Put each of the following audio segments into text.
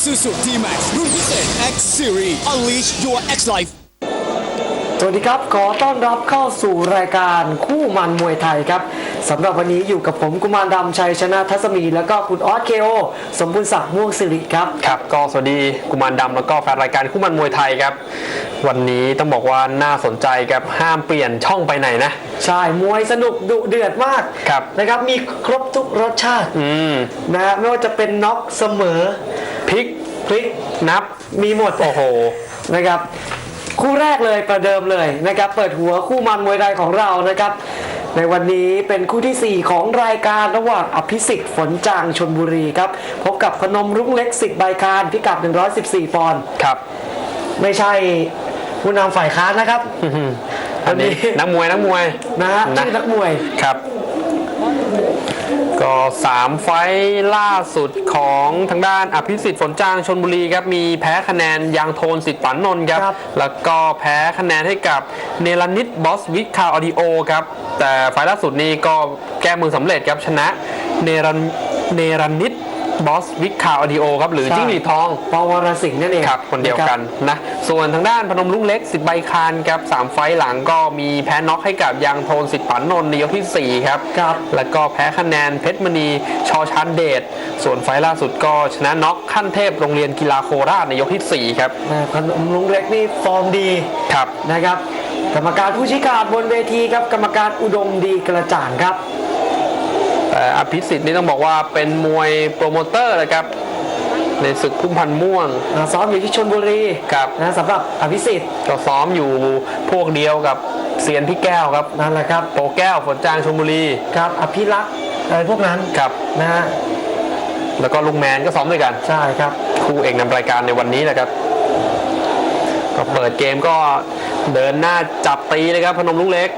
Isuzu D-Max รุ่นพิเศษ X Series Unleash your X Life สวัสดีครับ ขอต้อนรับเข้าสู่รายการคู่มันมวยไทยครับสำหรับวันนี้อยู่กับผมกุมารดำชัยชนะทัศมี แล้วก็คุณออสเคโอสมบูรณ์ศักดิ์ม่วงสิริครับ ครับก็สวัสดีกุมารดำแล้วก็แฟนรายการคู่มันมวยไทยครับ วันนี้ต้องบอกว่าน่าสนใจครับห้ามเปลี่ยนช่องไปไหนนะ ใช่ มวยสนุกดุเดือดมากครับนะครับมีครบทุกรสชาติอืมนะฮะไม่ว่าจะเป็นน็อกเสมอ พลิกพลิกนับมีหมดโอ้โหนะครับ คู่แรกเลยประเดิมเลยนะครับ เปิดหัวคู่มันมวยไทยของเรานะครับ ในวันนี้เป็นคู่ทีสี่4 ของรายการระหว่างอภิสิทธิ์ฝนจางชนบุรีครับ พบกับพนมรุ้งเล็กสิทธิ์ใบคานพิกัด 114 ปอนด์ครับ ไม่ใช่ผู้นำฝ่ายค้านนะครับ อันนี้วันนี้นักมวยนักมวยนะฮะชื่อนักมวยครับ ก็สามไฟท์ล่าสุดของทางด้านอภิสิทธิ์ฝนจ้างชนบุรีครับมีแพ้คะแนนยางโทนสิทธิ์ปันนนท์ครับครับแล้วก็แพ้คะแนนให้กับเนลานิดบอสวิคคาออดิโอครับแต่ไฟล์ล่าสุดนี้ก็แก้มือสำเร็จครับชนะเนรันเนรันนิด บอสวิคคาออดิโอครับหรือใช่ จิ้งหรีดทอง ปวรสิงห์นั่นเองครับคนเดียวกันะนะ ส่วนทางด้านพนมลุงเล็กสิทธิ์ใบคานครับสามไฟล์หลังก็มีแพ้น็อกให้กับยางโทนสิทธิ์ปันนนท์ในยกที่ 4 ครับ ครับ แล้วก็แพ้คะแนนเพชรมณีชอชันเดช ส่วนไฟล์ล่าสุดก็ชนะน็อกขั้นเทพโรงเรียนกีฬาโคราชในยกที่ 4 ครับนะพนมรุ้งเล็กนี่ฟอร์มดี ครับ นะครับ กรรมการผู้ชี้ขาดบนเวทีครับ กรรมการอุดมดีกระจ่างครับ แต่อภิสิทธิ์นี่ต้องบอกว่าเป็นมวยโปรโมเตอร์เลยครับ ในศึกพุ่มพันธ์ม่วง อ่าซ้อมอยู่ที่ชนบุรีครับ นะสำหรับอภิสิทธิ์ก็ซ้อมอยู่พวกเดียวกับเซียนพี่แก้วครับ นั่นแหละครับโปแก้วฝนจางชลบุรีครับอภิรักษ์อะไรพวกนั้นครับ นะฮะแล้วก็ลุงแมนก็ซ้อมด้วยกัน ใช่ครับ คู่เอกนำรายการในวันนี้แหละครับ ก็เปิดเกมก็เดินหน้าจับตีเลยครับพนมลุงเล็ก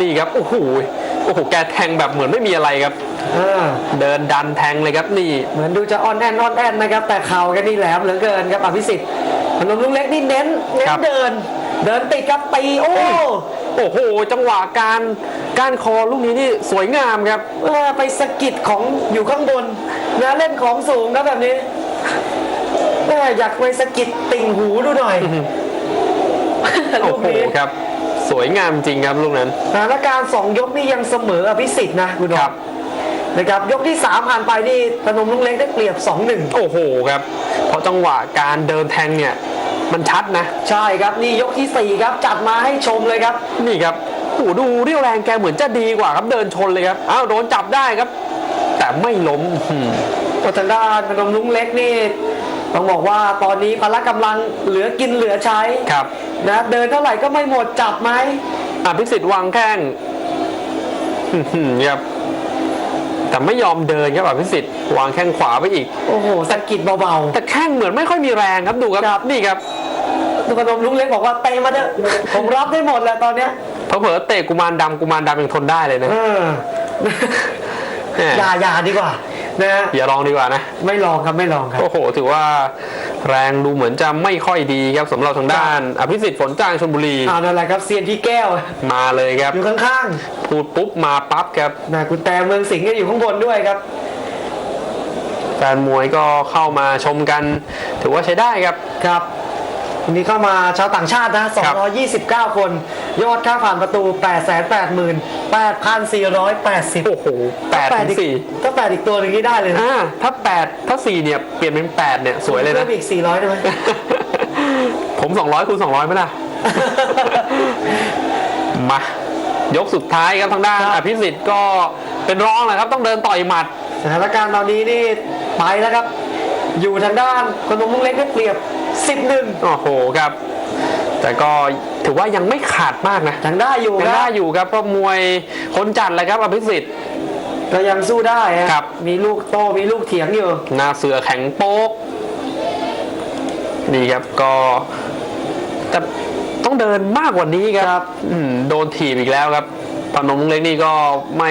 นี่ครับ โอ้โห โอ้โหแกแทงแบบเหมือนไม่มีอะไรครับ อ่าเดินดันแทงเลยครับนี่ เหมือนดูจะอ่อนแอนอ่อนแอนนะครับ แต่เข่าแกันนี่แหลมเหลือเกินครับอภิสิทธิ์พนมลุงเล็กนี่เน้นเน้นครับ เดิน เดินติดครับตีโอ้โอ้โห จังหวะการก้านคอลูกนี้นี่สวยงามครับ เออไปสะกิดของอยู่ข้างบนนะเล่นของสูงครับแบบนี้แม่อยากไปสะกิดติ่งหูดูหน่อยโอ้ลูกโหนี้ ครับ สวยงามจริงครับลูกนั้น สถานการณ์สองยกนี่ยังเสมออภิสิทธิ์นะคุณดคอรักบนะครับ ยกที่สามผ่านไปนี่พนมลุงเล็กได้เปรียบ 2-1 โอ้โหครับ เพราะจังหวะการเดินแทงเนี่ย มันชัดนะ ใช่ครับ นี่ยกที่ 4 ครับ จัดมาให้ชมเลยครับ นี่ครับโอ้โหดูเรี่ยวแรงแกเหมือนจะดีกว่าครับเดินชนเลยครับอ้าวโดนจับได้ครับ แต่ไม่ล้มอืมก็ทางด้านพนมลุงเล็กนี่ ต้องบอกว่าตอนนี้พละกำลังเหลือกินเหลือใช้ ครับ นะเดินเท่าไหร่ก็ไม่หมดจับไหมอภิสิทธิ์วางแข้งอื้อหือครับแต่ไม่ยอมเดินครับอภิสิทธิ์วางแข้งขวาไปอีก โอ้โหสะกิดเบาแต่แข้งเหมือนไม่ค่อยมีแรงครับดูครับนี่ครับๆพนมลุงเล็กบอกว่าเตะมาเถอะผมรับได้หมดแหละตอนเนี้ยเผลอๆเตะกุมารดำกุมารดำยังทนได้เลยนะเออแหม่อย่าอย่าดีกว่านะฮะอย่าลองดีกว่านะ ไม่ลองครับไม่ลองครับ โอ้โห ถือว่า แรงดูเหมือนจะไม่ค่อยดีครับสำหรับทางด้าน อภิสิทธิ์ฝนจ้างชลบุรีเอานั่นแหละครับเซียนที่แก้ว มาเลยครับอยู่ข้างพูดปุ๊บมาปั๊บครับๆนะคุณแต่เมืองสิงห์ก็อยู่ข้างบนด้วยครับแฟนมวยก็เข้ามาชมกัน ถือว่าใช้ได้ครับครับวันนี้เข้ามาชาวต่างชาตินะครับ229 คน ยอดค่าผ่านประตู 888,8,480 โอ้โหแปดถึงสี่ถ้าแปดอีกตัวหนึงนี่ได้เลยนะอ่าถ้าแปดถ้าสี่เนี่ย เปลี่ยนเป็นแปดเนี่ยสวยเลยนะ พิ่มอีก 400ได้ไหม ผมสองร้อยคูณสองร้อยไหมล่ะ มายกสุดท้ายครับทางด้านครับ อภิสิทธิ์ก็เป็นรองแหละครับ ต้องเดินต่อยหมัด สถานการณ์ตอนนี้นี่ไปแล้วครับ อยู่ทางด้านคนนมลุงเล็กได้เปรียบ11โอ้โหครับ แต่ก็ ถือว่ายังไม่ขาดมากนะยังได้อยู่ยังครัได้บอยู่ครับเพราะมวยคนจัดเลยครับอภิสิทธิ์ ก็ยังสู้ได้ฮะครับ มีลูกโตมีลูกเถียงอยู่ หน้าเสือแข็งโป๊กนี่ครับก็แต่ต้องเดินมากกว่านี้ครับอืมโดนถีบอีกแล้วครับปานมลุงเล็กนี่ก็ไม่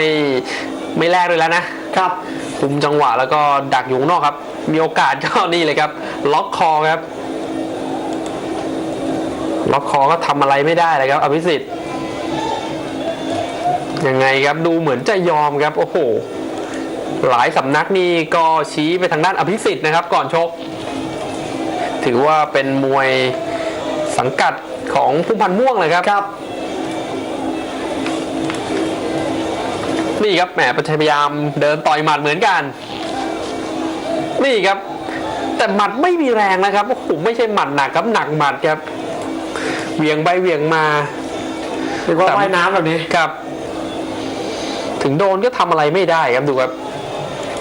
ไม่แลกเลยแล้วนะครับ คุมจังหวะแล้วก็ดักอยู่ข้างนอกครับ มีโอกาสก็ นี่เลยครับ ล็อกคอครับ ล็อกคอก็ทำอะไรไม่ได้เลยครับ อภิสิทธิ์ยังไงครับดูเหมือนจะยอมครับ โอ้โห หลายสำนักนี่ก็ชี้ไปทางด้านอภิสิทธิ์นะครับ ก่อนชก ถือว่าเป็นมวยสังกัดของพุ่มพันธ์ม่วงเลยครับครับนี่ครับแหมพยายามเดินต่อยหมัดเหมือนกัน นี่ครับ แต่หมัดไม่มีแรงนะครับโอ้โหไม่ใช่หมัดหนักครับหนักหมัดครับเห วี่ยงไปเหวี่ยงมาหรือว่าแต่ว่ายน้ำแบบนี้ครับ ถึงโดนก็ทำอะไรไม่ได้ครับดูครับ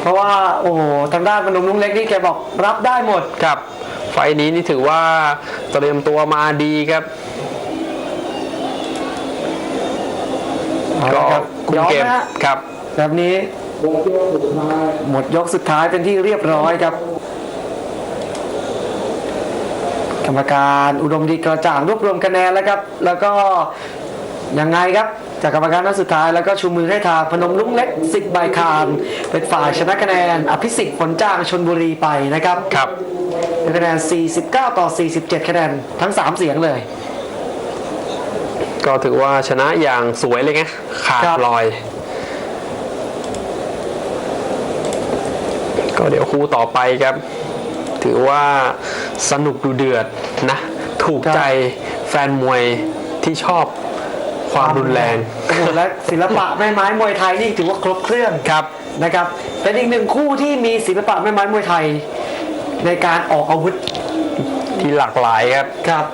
เพราะว่าโอ้โหทางด้านพนมลุงเล็กนี่แกบอกรับได้หมดครับ ไฟล์นี้นี่ถือว่าเตรียมตัวมาดีครับเอาก็ละครับคุมยอมเกมนะฮะครับ แบบนี้หมดยกสุดท้ายเป็นที่เรียบร้อยครับ กรรมการอุดมดีกระจ่างรวบรวมคะแนนแล้วครับ แล้วก็ยังไงครับ จากกรรมการนัดสุดท้ายแล้วก็ชูมือให้ทางพนมลุงเล็กสิกใบคานเป็นฝ่ายชนะคะแนน อภิสิทธิ์ผลจ้างชนบุรีไปนะครับครับเป็นคะแนน 49 ต่อ 47 คะแนนทั้ง 3 เสียงเลย ก็ถือว่าชนะอย่างสวยเลยไงขาดครับลอย ก็เดี๋ยวคู่ต่อไปครับ ถือว่าสนุกดูเดือดนะ ถูกใจแฟนมวยที่ชอบความรุนแรงโอ้โหและศิลปะแม่ไม้มวยไทยนี่ถือว่าครบเครื่องครับนะครับเป็นอีกหนึ่งคู่ที่มีศิลปะแม่ไม้มวยไทย ในการออกอาวุธที่หลากหลายครับครับ